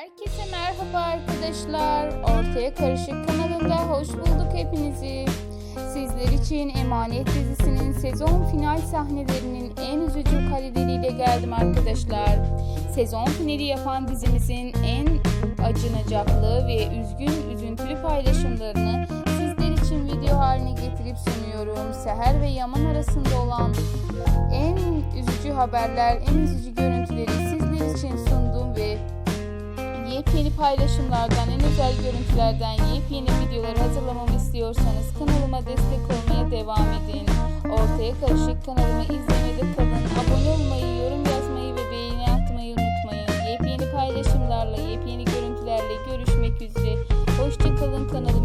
Herkese merhaba arkadaşlar. Ortaya Karışık kanalında hoş bulduk hepinizi. Sizler için Emanet dizisinin sezon final sahnelerinin en üzücü kareleriyle geldim arkadaşlar. Sezon finali yapan dizimizin en acınacaklı ve üzgün üzüntülü paylaşımlarını sizler için video haline getirip sunuyorum. Seher ve Yaman arasında olan en üzücü haberler, en üzücü görüntüleri sizler için sundum yepyeni paylaşımlardan, en özel görüntülerden yepyeni videoları hazırlamamı istiyorsanız kanalıma destek olmaya devam edin. Ortaya Karışık kanalımı izlemede kalın. Abone olmayı, yorum yazmayı ve beğeni atmayı unutmayın. Yepyeni paylaşımlarla, yepyeni görüntülerle görüşmek üzere. Hoşçakalın kanalıma